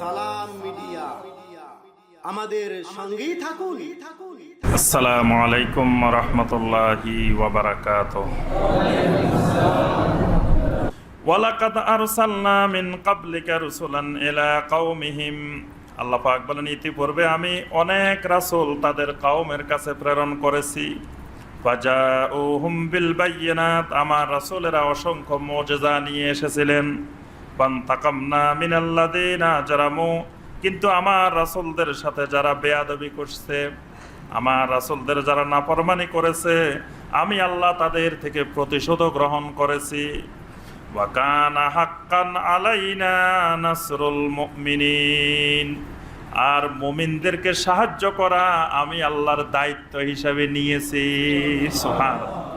সালাম মিডিয়া। আমাদের সঙ্গেই থাকুন। আসসালামু আলাইকুম রহমতুল্লাহি ওয়াবারাকাত ওয়ালাকাদ আরসালনা মিন কাবলিকা রুসুলান ইলা কওমিহিম। আল্লাহ পাক বলেন, ইতিপূর্বে আমি অনেক রাসূল তাদের কওমের কাছে প্রেরণ করেছি। আমার রাসূলেরা অসংখ্য মুজিজা নিয়ে এসেছিলেন। কিন্তু আমার রাসূলদের সাথে যারা বেয়াদবি করছে, আমার রাসূলদের যারা নাফরমানি করেছে, আমি আল্লাহ তাদের থেকে প্রতিশোধ গ্রহণ করেছি। আর মুমিনদেরকে সাহায্য করা আমি আল্লাহর দায়িত্ব হিসাবে নিয়েছি। সুবহান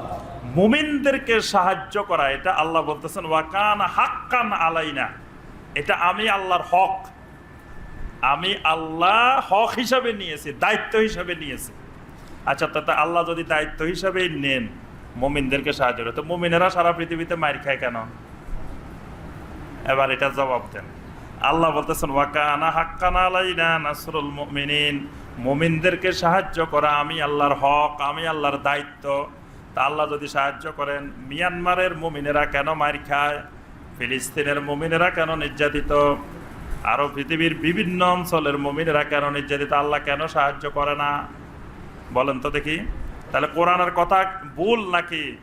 মুমিনদেরকে সাহায্য করা, এটা আল্লাহ বলতেছেন ওয়াকান হাক্কান আলাইনা এটা আমি আল্লাহর হক। আমি আল্লাহ হক হিসাবে নিয়েছি, দায়িত্ব হিসাবে নিয়েছি। আচ্ছা তাতে আল্লাহ যদি দায়িত্ব হিসাবেই নেন মুমিনদেরকে সাহায্য করে তো মুমিনেরা সারা পৃথিবীতে মার খায় কেন? এবার এটা জবাব দেন। আল্লাহ বলতেছেন ওয়াকানা হাক্কানা আলাইনা নাসরুল মুমিনিন মুমিনদেরকে সাহায্য করা আমি আল্লাহর হক, আমি আল্লাহর দায়িত্ব। তা আল্লাহ যদি সাহায্য করেন, মিয়ানমারের মুমিনেরা কেন মার খায়? ফিলিস্তিনের মুমিনেরা কেন নির্যাতিত? আরও পৃথিবীর বিভিন্ন অঞ্চলের মুমিনেরা কেন নির্যাতিত? আল্লাহ কেন সাহায্য করে না? বলেন তো দেখি। তাহলে কোরআনের কথা ভুল নাকি?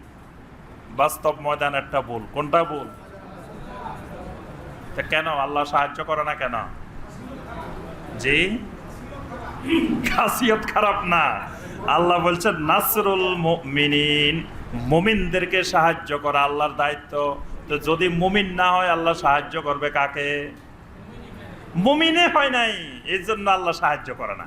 বাস্তব ময়দান একটা ভুল। কোনটা ভুল? তা কেন? আল্লাহ সাহায্য করে না কেন? জি? খাসিয়ত খারাপ না। আল্লাহ বলছেন, নাসরুল মুমিনিন, মুমিনদেরকে সাহায্য করা আল্লাহর দায়িত্ব। তো যদি মুমিন না হয়, আল্লাহ সাহায্য করবে কাকে? মুমিনে হয় নাই এই জন্য আল্লাহ সাহায্য করে না।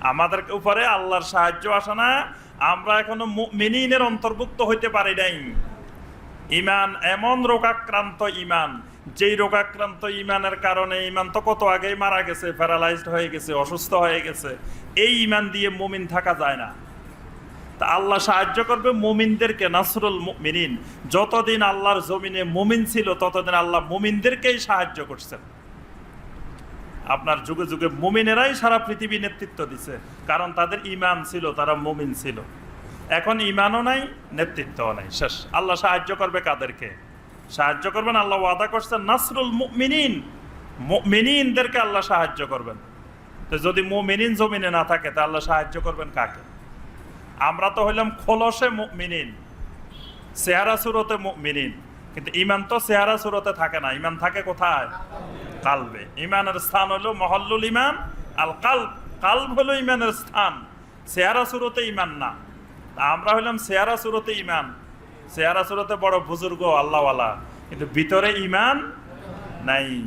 আমাদের উপরে আল্লাহর সাহায্য আসে না। আমরা এখনও মিনিনের অন্তর্ভুক্ত হইতে পারি নাই। ইমান, এমন রোগাক্রান্ত ইমান, যেই রোগাক্রান্ত ইমানের কারণে ইমান তো কত আগেই মারা গেছে প্যারালাইজড হয়ে গেছে, অসুস্থ হয়ে গেছে, এই ইমান দিয়ে মুমিন থাকা যায় না। তা আল্লাহ সাহায্য করবে মুমিনদেরকে, নাসরুল মিনিন যতদিন আল্লাহর জমিনে মুমিন ছিল, ততদিন আল্লাহ মুমিনদেরকেই সাহায্য করছেন। আপনার যুগে যুগে মুমিনেরাই সারা পৃথিবী নেতৃত্ব দিছে, কারণ তাদের ইমান ছিল, তারা মুমিন ছিল। এখন ইমানও নাই, নেতৃত্বও নাই। শেষ। আল্লাহ সাহায্য করবে কাদেরকে? সাহায্য করবেন, আল্লাহ ওয়াদা করছেন, নাসরুল মুমিনিন। মুমিনিনদেরকে আল্লাহ সাহায্য করবেন। তো যদি মুমিনিন জমিনে না থাকে, তা আল্লাহ সাহায্য করবেন কাকে? আমরা তো হইলাম খোলসে মুমিনিন, চেহারা সুরতে মুমিনিন। কিন্তু ইমান তো চেহারা সুরতে থাকে না। ইমান থাকে কোথায়? কালবে। ইমানের স্থান হলো মহল্লুল ইমান আল কাল কালব হলো ইমানের স্থান। চেহারা সুরতে ইমান না। আমরা হইলাম সেয়ারা সুরতে ইমান সেয়ারা সুরতে বড় বুজুর্গ আল্লাহওয়ালা। কিন্তু ভিতরে ইমান নাই।